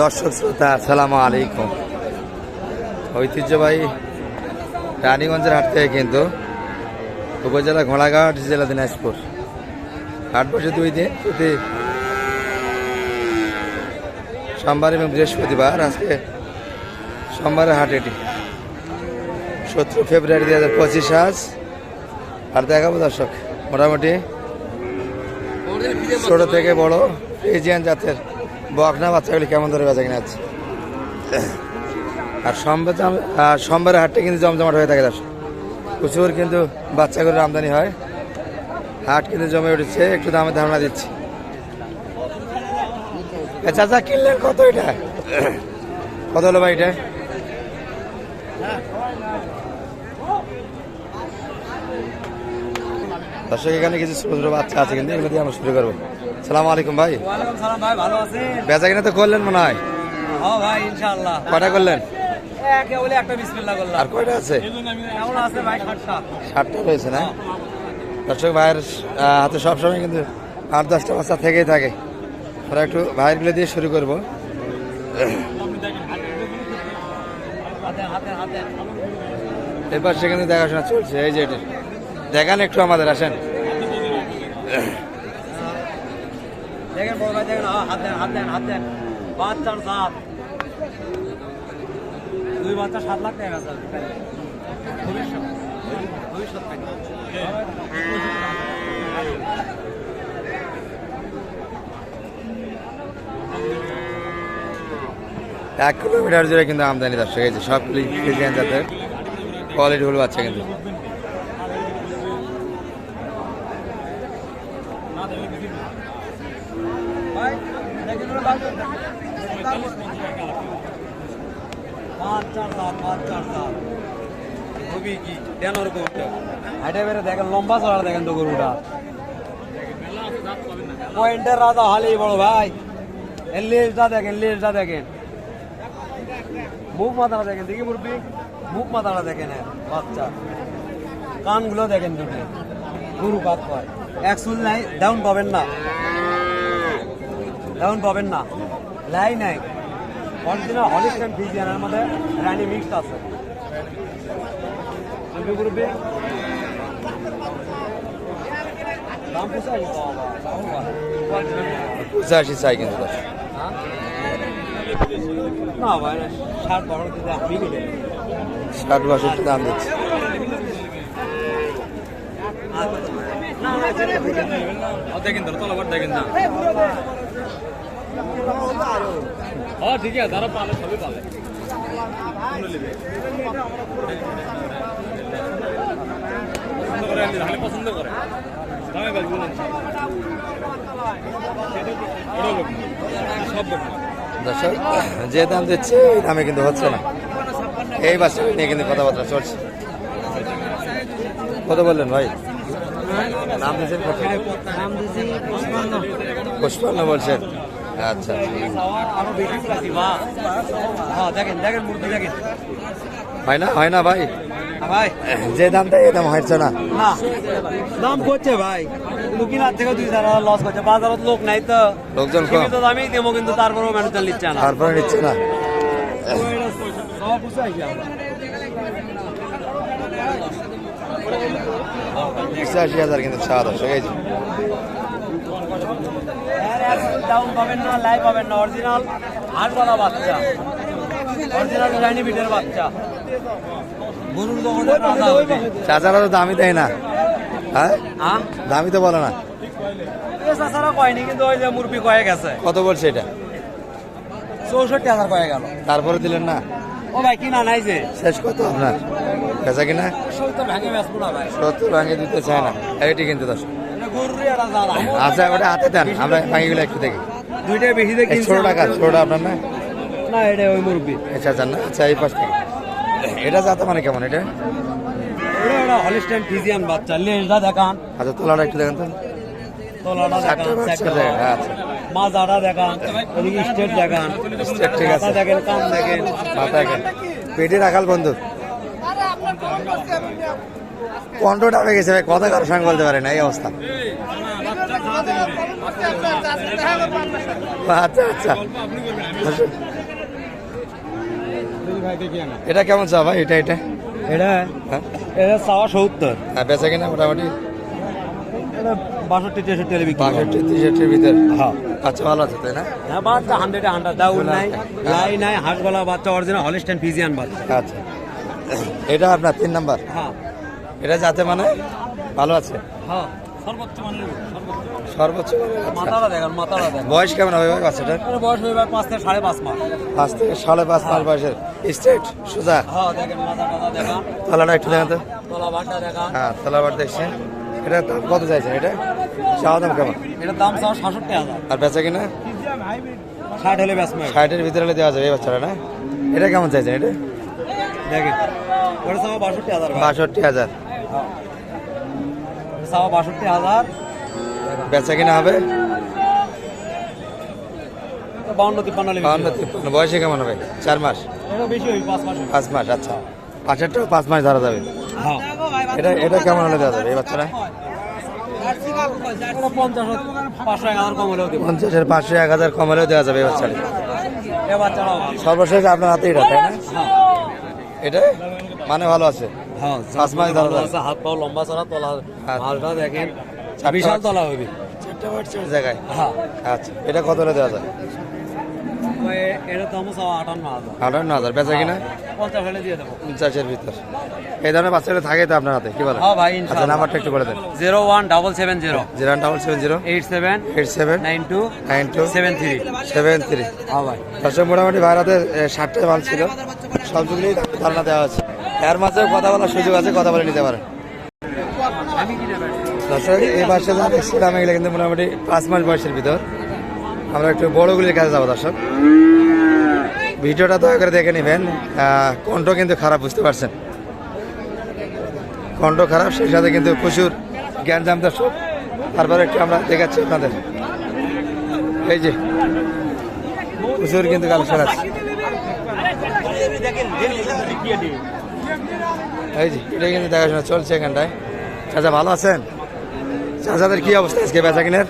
দর্শক শ্রোতা, আসসালামু আলাইকুম। ঐতিহ্যবাহী রানীগঞ্জের হাট থেকে কিন্তু উপজেলা ঘোড়াঘাট, জেলা দিনাজপুর। হাট বসে দুই দিন, প্রতি সোমবার এবং বৃহস্পতিবার, আজকে সোমবারের হাট এটি। সতেরো ফেব্রুয়ারি দু হাজার পঁচিশ আজ। আর দেখাবো দর্শক, মোটামুটি ছোট থেকে বড় এজিয়ান জাতের বকনা বাচ্চাগুলি কেমন ধরে বেচা কিনা আছে আর সোমবার সোমবারের হাটটা কিন্তু জমজমাট হয়ে থাকে দর্শক। প্রচুর কিন্তু বাচ্চাগুলোর আমদানি হয়। হাট কিন্তু জমে উঠেছে, একটু দামে ধারণা দিচ্ছি। চাচা, কিনলেন কত এটা? কত হলো ভাই এটা? দর্শক, এখানে কিছু ছোট ছোট বাচ্চা আছে কিন্তু, এগুলো দিয়ে আমরা শুরু করব। সালাম আলাইকুম ভাই। ভাই ভালো আছেন? বেচা কিনা তো করলেন মনে হয়? হ্যাঁ ভাই ইনশাআল্লাহ। কটা করলেন? একে বলে একটা বিসমিল্লাহ করলাম। আর কয়টা আছে? কেমন আছে ভাই ষাটটা রয়েছে না? দর্শক ভাইয়ের হাতে সবসময় কিন্তু আট দশটা বাচ্চা থেকেই থাকে। ওরা একটু ভাইয়েরগুলো দিয়ে শুরু করব। এরপর সেখানে দেখাশোনা চলছে। এই যে দেখান একটু আমাদের আসেন। দেখেন বড় ভাই, দেখেন হাত দেন হাত দেন হাত দেন। সাত দুই বাচ্চা, সাত লাখ টাকা ভবিষ্যৎ। এক কিলোমিটার জুড়ে কিন্তু আমদানি দর্শক ফ্রিজিয়ান জাতের। কোয়ালিটি হলো বাচ্চা কিন্তু ভাই দেখেন ওরা বাচ্চা বাচ্চার সাত বাচ্চার সাত খুবই কি দেন ওর গরুটা হাইটে বেড়ে লম্বা চড়া দেখেন তো গরুটা পয়েন্টের রাজা হালেই বড় ভাই লেজটা দেখেন লেজটা দেখেন মুখ মাথাটা দেখেন দেখি মুরব্বী মুখ মাথাটা দেখেন বাচ্চা কানগুলো দেখেন দুটো গরু কাত কয় এক চুল নাই ডাউন পাবেন না। ডাউন পাবেন না লাই নাই অরিজিনাল হলিস্টান ফিজিয়ানের মধ্যে রানী মিক্সড আছে পঁচাশি চাই কিন্তু না ভাই ষাট বাষট্টি দাম দিচ্ছে দেখেন তো তলাবার দেখেন না হ্যাঁ ঠিক আছে যারা পালে সবই পালে পছন্দ করে। দামে সব দর্শক যে দাম দিচ্ছে ওই দামে কিন্তু হচ্ছে না। এই বাচ্চা নিয়ে কিন্তু কথাবার্তা চলছে। কত বললেন ভাই? নাম দিয়েছেন পঁচপান্ন বলছেন। আচ্ছা দেখেন দেখেন মূর্তি দেখেন হয় না হয় না ভাই? ভাই যে দামটা, এই দাম হচ্ছে না। না দাম করছে ভাই কিন্তু কিনার থেকে দুই হাজার লস করছে বাজারত লোক নাই তো লোকজন সীমিত দামই দেবো কিন্তু তারপরেও ম্যানেজার নিচ্ছে না এই যে এর একদম ডাউন পাবেন না লাই পাবেন না অরিজিনাল হাটওয়ালা বাচ্চা। অরিজিনাল রানি বিটের বাচ্চা। গরুর চাচারা তো দামই দেয় না। হ্যাঁ? দামই তো বলে না। চাষারা কয়নি কিন্তু ওই যে মুরবি কয়ে গেছে। কত বলছে এটা? চৌষট্টি হাজার কয়ে গেল। তারপরে দিলেন না? ও ভাই কিনা নাই যে। শেষ কত আপনার? বেচা কিনা? সত্তর ভাঙে না ভাই। সত্তর ভাঙে দিতে চায় না। এইটি কিন্তু দশ আচ্ছা ওটা হাতে দেন। আমরা ভাঙিগুলো একটু দেখি। দুইটাই বেশি দিয়ে এই কিনছি ছোট ছোটটা আপনার না? না এটা ওই মুরব্বি। আচ্ছা আচ্ছা না আচ্ছা এই পাশ। থেকে এটা যাতে মানে কেমন এটা? হলিস্টাইন ফিজিয়ান বাচ্চা। লেজটা দেখান। আচ্ছা তোলাটা একটু দেখেন তো। তলাটা দেখান বাচ্চা। চারটে দেখেন, আচ্ছা। মাজাটা দেখান এদিকে স্টেট দেখান। স্টেট ঠিক আছে। মাথা দেখেন কান দেখেন। মাথা দেখেন। পেটে রাখাল বন্ধু। হয়ে গেছে ভাই কথা কারও সঙ্গে বলতে পারে না এই অবস্থা। আচ্ছা আচ্ছা। এটা কেমন চা ভাই? এটা এটা? এটা হ্যাঁ? এটা চাওয়া সত্তর। আর বেচা কিনা মোটামুটি? এটা বাষট্টি তেষট্টি হলে বিক্রি বাষট্টি তিষট্টির ভিতর? হ্যাঁ। আচ্ছা ভালো আছে তাই না? হ্যাঁ বাচ্চা হান্ড্রেডে হান্ড্রেড। দাউল নাই লাই নাই বাচ্চা অরিজিনাল হলিস্টেন ফিজিয়ান বাচ্চা। আচ্ছা। এটা আপনার তিন নাম্বার? হ্যাঁ। এটা যাতে মানে? ভালো আছে? হ্যাঁ। সর্বোচ্চ বয়স কেমন হবে ভাই বাচ্চাটার? বয়স হয়ে পাঁচ থেকে সাড়ে পাঁচ মাস। পাঁচ থেকে সাড়ে পাঁচ মাস বয়সের। স্ট্রেট সোজা। হ্যাঁ তলাটা একটু দেখেন তো। হ্যাঁ তলাবার দেখছেন। এটা দাম কত চাইছেন এটা? চাওয়া দাম কেমন? এটার দাম চাও সাতষট্টি হাজার। আর বেচা কিনা? ষাট হলে ব্যাস ষাটের ভিতরে হলে দেওয়া যাবে এই বাচ্চাটা না? এটা কেমন চাইছেন এটা? দেখেন চাওয়া বাষট্টি হাজার বাষট্টি হাজার। ওটা চাওয়া বাষট্টি হাজার। বেচা কিনা হবে? বাউন্ন তিপ্পান্ন বাউন্ন তিপ্পান্ন। বয়সে কেমন হবে? চার মাস? বেশি পাঁচ মাস হবে। পাঁচ মাস আচ্ছা। পাঁচেরটাও পাঁচ মাস ধরা যাবে। হ্যাঁ। এটা এটা কেমন হলে দেওয়া যাবে এই পঞ্চাশের পাঁচশো এক হাজার কম হলেও দেওয়া যাবে এই সর্বশেষ আপনার হাতে এটা তাই না? হ্যাঁ। এটা? মানে ভালো আছে? হ্যাঁ পাঁচ মাস ধরা আছে, হাত পাও লম্বা চড়া তলা। মালটা দেখেন বিশাল। তলা হবে। জায়গায়? হ্যাঁ। আচ্ছা এটা কত দেওয়া যায়? আটান্ন হাজার। বেচা কিনা? পঞ্চাশের ভিতর। এই ধরনের বাচ্চাটা থাকে তো আপনার হাতে কি বলেন হ্যাঁ আচ্ছা নাম্বারটা একটু বলে দেন। Zero one double seven zero. Zero double seven zero. Eight seven. Eight seven. Nine two. Nine two. Seven three. Seven three. হ্যাঁ ভাই। মোটামুটি ভাড়াতে ষাটটা মাল ছিল। সবগুলোই ধারণা দেওয়া আছে এর মাঝেও কথা বলার সুযোগ আছে, কথা বলে নিতে পারেন দর্শক, এই পাশে যা দেখছিলাম এগুলো কিন্তু মোটামুটি পাঁচ মাস বয়সের ভিতর। আমরা একটু বড়গুলির কাছে যাব, দর্শক। ভিডিওটা দয়া করে দেখে নেবেন। কণ্ঠ কিন্তু খারাপ, বুঝতে পারছেন? কণ্ঠ খারাপ, সেই সাথে কিন্তু প্রচুর জ্ঞানজাম দর্শক। তারপরে একটু আমরা দেখাচ্ছি আপনাদের। এই যে, প্রচুর কিন্তু কালেকশন আছে এই যে এটা কিন্তু দেখাশোনা চলছে এখানটায় চাচা ভালো আছেন চাচাদের কি অবস্থা আজকে বেচা কিনের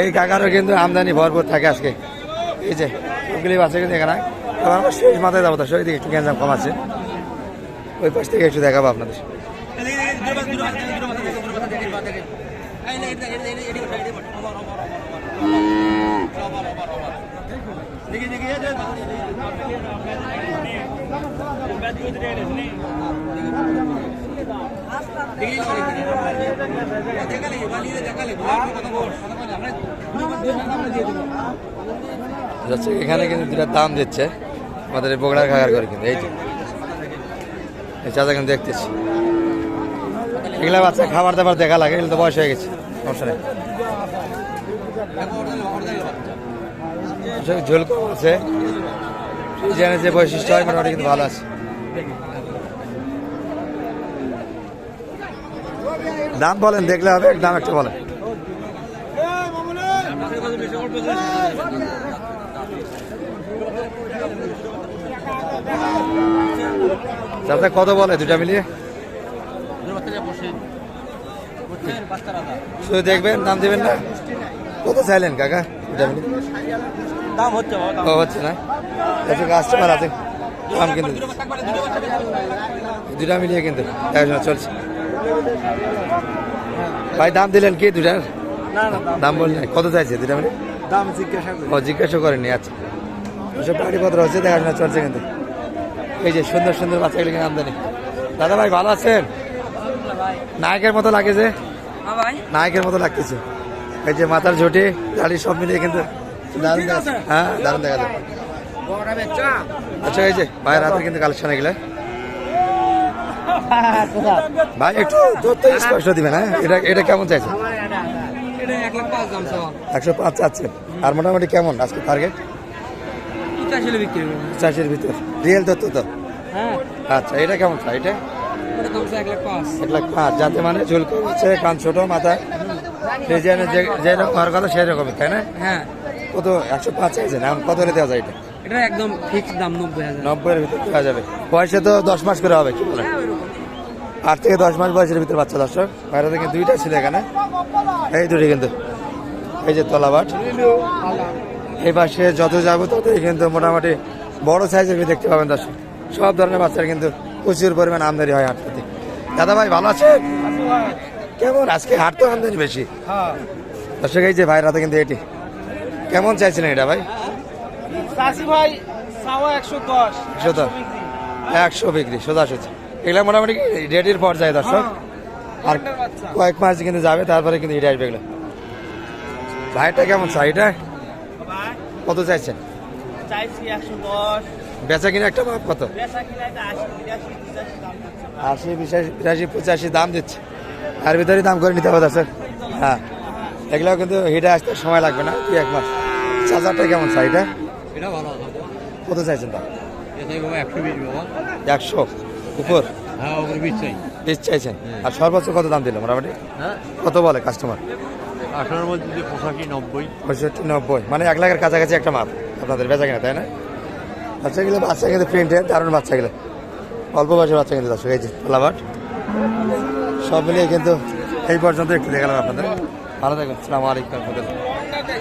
এই কাকারও কিন্তু আমদানি ভরপুর থাকে আজকে এই যে ওগুলি বাচ্চা কিন্তু এখানে আমরা শেষ মাথায় যাব তার দিকে একটু গ্যাঞ্জাম কম আছে ওই পাশ থেকে একটু দেখাবো আপনাদের যাচ্ছে এখানে কিন্তু দুটা দাম দিচ্ছে। আমাদের এই বগড়ার খাগার করে কিন্তু এই যে। এই চাচা কিন্তু দেখতেছি। এগুলা বাচ্চা খাবার দাবার দেখা লাগে এগুলো তো বয়স হয়ে গেছে সমস্যা নেই। ঝোল আছে। ফ্রিজিয়ানের যে বৈশিষ্ট্য হয়, মোটামুটি কিন্তু ভালো আছে। দাম বলেন, দেখলে হবে, দাম একটু বলেন। চাচা, কত বলে দুটা মিলিয়ে? শুধু দেখবেন, দাম দেবেন না। কত চাইলেন, কাকা, দুটা মিলিয়ে? ও হচ্ছে। না? আচ্ছা কাস্টমার আছে। দাম কিন্তু। দুটা মিলিয়ে কিন্তু। দেখাশোনা চলছে। ভাই দাম দিলেন কি দুটার? না না দাম বললেন। কত চাইছে দুটা মিলিয়ে? দাম জিজ্ঞাসা করি ও জিজ্ঞাসা করেনি আচ্ছা। ওসব গাড়িপত্র হচ্ছে দেখাশোনা চলছে কিন্তু। এই যে সুন্দর সুন্দর বাচ্চাগুলি কিনে আমদানি দাদা ভাই ভালো আছেন? নায়কের মতো লাগে যে হ্যাঁ ভাই। নায়কের মতো লাগতেছে। এই যে মাথার ঝুটি দাড়ি সব মিলিয়ে কিন্তু দারুণ দেখা। হ্যাঁ দারুণ দেখা যায় আচ্ছা এই যে ভাইয়ের হাতে কিন্তু কালেকশন এগুলো। ভাই একটু স্পষ্ট দিবেন হ্যাঁ? এটা এটা কেমন চাইছে একশো পাঁচ চাচ্ছেন আর মোটামুটি কেমন আজকে টার্গেট চাষের ভিতর। রিয়েল তথ্য তো? হ্যাঁ। আচ্ছা এটা কেমন চাই? এটা? এক লাখ পাঁচ। যাতে মানে ঝুল হচ্ছে কান ছোট মাথা ডিজাইনের যে যেরকম হওয়ার কথা সেই রকমই তাই না? হ্যাঁ। কত? একশো পাঁচ চাইছেন এখন কত হলে দেওয়া যায় এটা? এটা একদম ফিক্স দাম নব্বই হাজার। নব্বইয়ের ভিতরে দেওয়া যাবে। বয়সে তো দশ মাস করে হবে কি বলেন? আট থেকে দশ মাস বয়সের ভিতরে বাচ্চা দর্শক। বাইরে থেকে দুইটা ছিল এখানে। এই দুটি কিন্তু। এই যে তলাবাট। এই পাশে যত যাব ততই কিন্তু মোটামুটি বড় সাইজের ভিতরে দেখতে পাবেন দর্শক। সব ধরনের বাচ্চার কিন্তু প্রচুর পরিমাণ আমদানি হয় হাট থেকে দাদা ভাই ভালো আছে কেমন? আজকে হাট তো আমদানি বেশি। হ্যাঁ। দর্শক এই যে ভাইরাতে কিন্তু এটি। কেমন চাইছিলেন এটা ভাই? চাষি ভাই সাওয়া একশো দশ একশো দশ। একশো বিক্রি। সোজা সোজা এগুলো মোটামুটি রেডির পর্যায়ে দর্শক? আর কয়েক মাস কিন্তু যাবে তারপরে কিন্তু এটা আসবে এগুলো। ভাইটা কেমন চাইটা কত চাইছেন? বেচা কিনা একটা মাপ কত? এটা আশি বিরাশি পঁচাশি দাম দিচ্ছে আর ভিতরে দাম করে নিতে হবে স্যার হ্যাঁ এগুলো কিন্তু হিটে আসতে সময় লাগবে না কি এক মাস। চার্জারটা কেমন চাইটা এটা? ভালো কত চাইছেন দাম একশো উপর? হ্যাঁ বিশ চাই। চাইছেন? আর সর্বোচ্চ কত দাম দিল মোটামুটি? হ্যাঁ? কত বলে কাস্টমার আঠারোর মধ্যে পঁচাশি নব্বই। পঁয়ষট্টি নব্বই। মানে এক লাখের কাছাকাছি একটা মাপ আপনাদের বেচা কিনা তাই না? বাচ্চা গেলে বাচ্চা কিন্তু প্রিন্টের দারুণ বাচ্চা গেলে। অল্প বয়সের বাচ্চা কিন্তু দর্শক এই যে লাভাট সব মিলিয়ে কিন্তু এই পর্যন্ত একটু দেখালাম আপনাদের। ভালো থাকবেন সালাম আলাইকুম। রহমতুল্লাহ